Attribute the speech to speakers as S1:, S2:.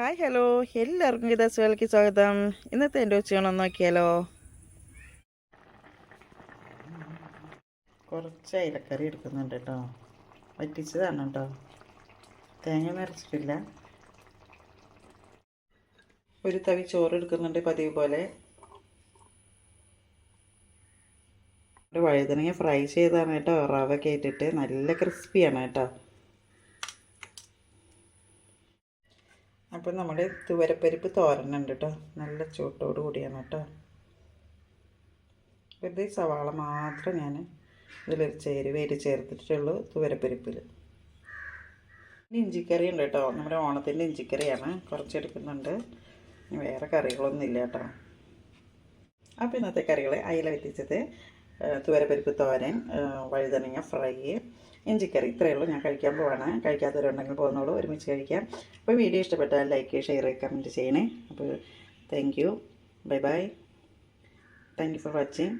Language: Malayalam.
S1: Hi hello. എല്ലാവർക്കും ഗീതാസുകൾക്ക് സ്വാഗതം. ഇന്നത്തെ എന്റെ ഉച്ചയാണെന്ന് നോക്കിയാലോ? കുറച്ച് അയിലക്കറി എടുക്കുന്നുണ്ട് കേട്ടോ. വറ്റിച്ചതാണ് കേട്ടോ. തേങ്ങ നിറച്ചിട്ടില്ല. ഒരു തവി ചോറ് എടുക്കുന്നുണ്ട് പതിവ് പോലെ. ഒരു വഴുതനങ്ങ ഫ്രൈ ചെയ്താണ് കേട്ടോ. റവ കേട്ടിട്ട് നല്ല ക്രിസ്പിയാണ് കേട്ടോ. അപ്പം നമ്മൾ തുവരപ്പരിപ്പ് തോരനുണ്ട് കേട്ടോ നല്ല ചൂട്ടോട് കൂടിയാണ് കേട്ടോ. വെറുതെ സവാള മാത്രം ഞാൻ ഇതിലൊരു ചേര് വേര് ചേർത്തിട്ടുള്ളൂ തുവരപ്പരിപ്പിൽ ഇഞ്ചിക്കറി ഉണ്ട് കേട്ടോ. നമ്മുടെ ഓണത്തിന്റെ ഇഞ്ചിക്കറിയാണ്. കുറച്ചെടുക്കുന്നുണ്ട്. വേറെ കറികളൊന്നും ഇല്ല കേട്ടോ. അപ്പോൾ ഇന്നത്തെ കറികൾ അയില വെത്തിച്ചത് തുവരപ്പരിപ്പ് തോരൻ വഴുതനങ്ങ ഫ്രൈ ഇഞ്ചിക്കറി. ഇത്രയേ ഉള്ളൂ. ഞാൻ കഴിക്കാൻ പോവാണ്. കഴിക്കാത്തവരുണ്ടെങ്കിൽ പോകുന്നുള്ളൂ ഒരുമിച്ച് കഴിക്കാം. അപ്പോൾ വീഡിയോ ഇഷ്ടപ്പെട്ടാൽ ലൈക്ക് ഷെയർ കമന്റ് ചെയ്യണേ. അപ്പോൾ thank you. Bye bye. Thank you for watching.